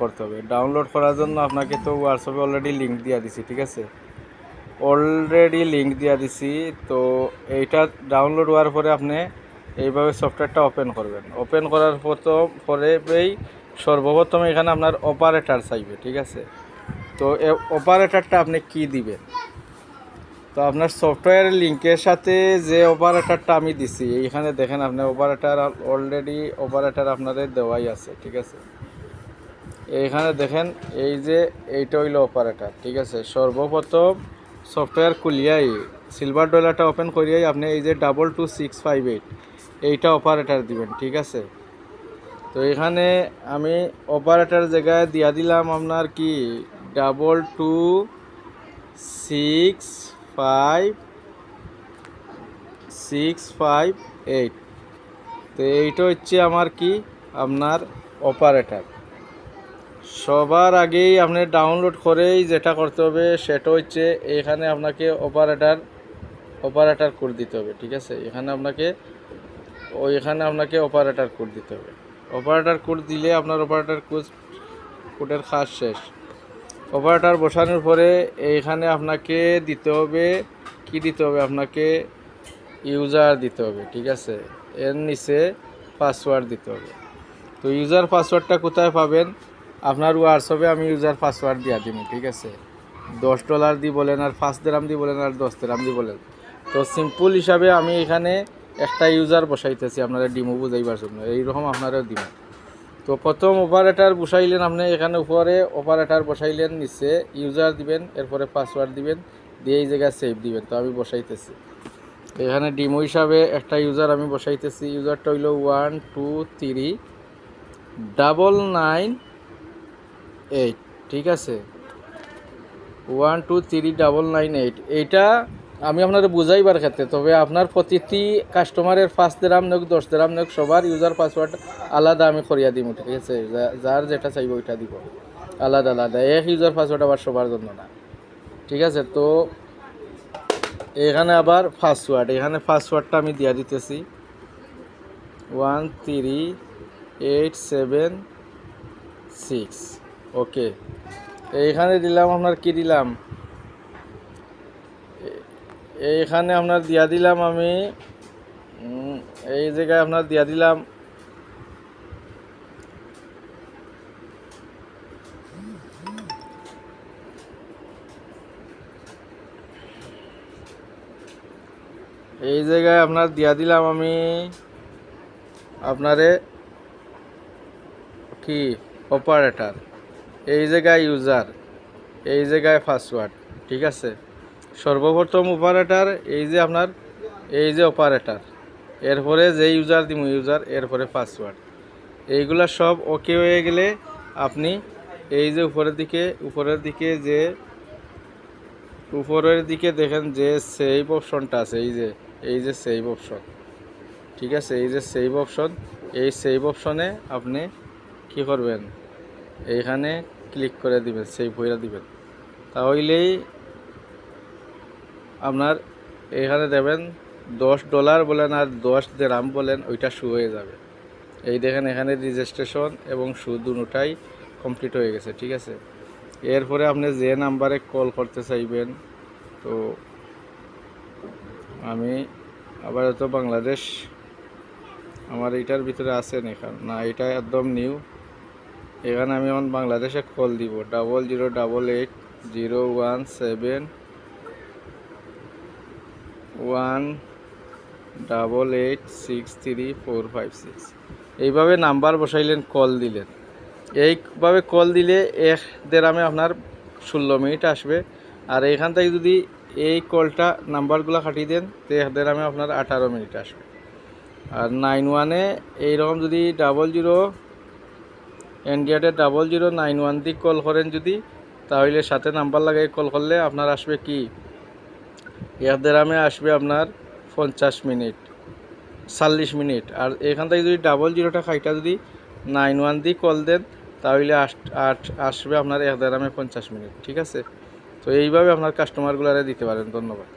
করতে হবে। ডাউনলোড করার জন্য আপনাকে তো হোয়াটসঅ্যাপে অলরেডি লিঙ্ক দিয়ে দিছি, ঠিক আছে? অলরেডি লিঙ্ক দিয়ে দিছি, তো এইটা ডাউনলোড হওয়ার পরে আপনি এইভাবে সফটওয়্যারটা ওপেন করবেন। ওপেন করার প্রথম, পরেই সর্বপ্রথম এখানে আপনার অপারেটর চাইবে, ঠিক আছে? তো অপারেটারটা আপনি কি দিবেন? তো আপনার সফটওয়্যারের লিঙ্কের সাথে যে অপারেটরটা আমি দিছি, এইখানে দেখেন আপনি অপারেটর অলরেডি অপারেটর আপনাদের দেওয়াই আছে, ঠিক আছে? এইখানে দেখেন, এই যে এইটা হইল অপারেটার ঠিক আছে? সর্বপ্রথম সফটওয়্যার খুলিয়াই সিলভার ডলারটা ওপেন করিয়াই আপনি এই যে double two six five eight এইটা অপারেটার দিবেন, ঠিক আছে? তো এখানে আমি অপারেটার জায়গায় দিয়া দিলাম আপনার কি? Double two six five six five eight তো এইটা হচ্ছে আমার কি? আপনার অপারেটর সবার আগেই আপনি ডাউনলোড করেই যেটা করতে হবে, সেটা হচ্ছে এখানে আপনাকে অপারেটার অপারেটার কোড দিতে হবে, ঠিক আছে? এখানে আপনাকে ও এখানে আপনাকে অপারেটার কোড দিতে হবে। অপারেটার কোড দিলে আপনার অপারেটার কোড কোডের খাস শেষ। অপারেটার বসানোর পরে এইখানে আপনাকে দিতে হবে, কি দিতে হবে? আপনাকে ইউজার দিতে হবে, ঠিক আছে? এর নিচে পাসওয়ার্ড দিতে হবে। তো ইউজার পাসওয়ার্ডটা কোথায় পাবেন? আপনার হোয়াটসঅ্যাপে আমি ইউজার পাসওয়ার্ড দিয়া দিব ঠিক আছে? দশ ডলার দি বলেন আর পাঁচ দেরাম দি বলেন আর দশ দেরাম দি বলেন। তো সিম্পল হিসাবে আমি এখানে একটা ইউজার বসাইতেছি, আপনারা ডিমো বুঝাইবার জন্য। এইরকম আপনারাও দিবেন। তো প্রথম অপারেটর বসাইলেন আপনি, এখানে উপরে অপারেটর বসাইলেন, নিচে ইউজার দিবেন, এরপরে পাসওয়ার্ড দিবেন, দিয়ে এই জায়গায় সেভ দিবেন। তো আমি বসাইতেছি। এখানে ডিমো হিসাবে একটা ইউজার আমি বসাইতেছি। ইউজারটা হইল one two three double nine eight ঠিক আছে। One two three double nine eight এইটা আমি আপনার বুঝাইবার ক্ষেত্রে, তবে আপনার প্রতিটি কাস্টমারের ফার্স্ট দেরাম নেক, দশ দেরাম নেক, সবার ইউজার পাসওয়ার্ড আলাদা আমি করিয়া দিব ঠিক আছে? যার যেটা চাইব ওইটা দিব। আলাদা আলাদা। এক ইউজার পাসওয়ার্ড আবার সবার জন্য না। ঠিক আছে? তো এখানে আবার পাসওয়ার্ড এখানে পাসওয়ার্ডটা আমি দিয়া দিতেছি। One three eight seven six okay. এইখানে দিলাম আপনার কি দিলাম? এইখানে আপনার দিয়া দিলাম আমি এই জায়গায় আপনার দিয়া দিলাম। এই জায়গায় আপনার দিয়া দিলাম আমি, আপনারে কি? অপারেটর। এই জায়গায় ইউজার এই জায়গায় পাসওয়ার্ড ঠিক আছে? সর্বপ্রথম অপারেটর এই যে আপনার, এই যে অপারেটর এরপরে যে ইউজার দিব ইউজার এরপরে পাসওয়ার্ড এইগুলা সব ওকে হয়ে গেলে আপনি এই যে উপরের দিকে উপরের দিকে যে, উপরের দিকে দেখেন যে সেভ অপশনটা আছে, এই যে এই যে সেভ অপশন ঠিক আছে? এই যে সেভ অপশন এই সেভ অপশনে আপনি কি করবেন? এইখানে ক্লিক করে দিবেন সেভ হয়ে দিবেন। তাহলেই আপনার এখানে দেবেন দশ ডলার বলেন আর দশ দেরাম বলেন, ওইটা শু হয়ে যাবে। এই দেখেন এখানে রেজিস্ট্রেশন এবং শু দুটাই কমপ্লিট হয়ে গেছে, ঠিক আছে? এরপরে আপনি যে নাম্বারে কল করতে চাইবেন, তো আমি আবার তো বাংলাদেশ, আমার এটার ভিতরে আছে না, এটা একদম নিউ এখানে আমি আমার বাংলাদেশে কল দিব। Double zero double eight zero one seven one double eight six three four five six এইভাবে নাম্বার বসাইলেন কল দিলেন। এইভাবে কল দিলে এক দেড়ামে আপনার ষোলো মিনিট আসবে। আর এখান থেকে যদি এই কলটা নাম্বারগুলো কাটিয়ে দেন, তো এক দেড়ামে আপনার আঠারো মিনিট আসবে। আর নাইন ওয়ানে এইরকম যদি ডাবল জিরো ইন্ডিয়াতে ডাবল জিরো নাইন ওয়ান দিয়ে কল করেন যদি, তাহলে সাথে নাম্বার লাগাই কল করলে আপনার আসবে কি? দেড়ামে আসবে আপনার পঞ্চাশ মিনিট, চল্লিশ মিনিট। আর এখান থেকে যদি ডাবল জিরোটা খাইটা যদি নাইন ওয়ান দিয়ে কল দেন, তাহলে আট আসবে আপনার এক দেড়ামে পঞ্চাশ মিনিট, ঠিক আছে? তো এইভাবে আপনার কাস্টমারগুলারে দিতে পারেন, ধন্যবাদ।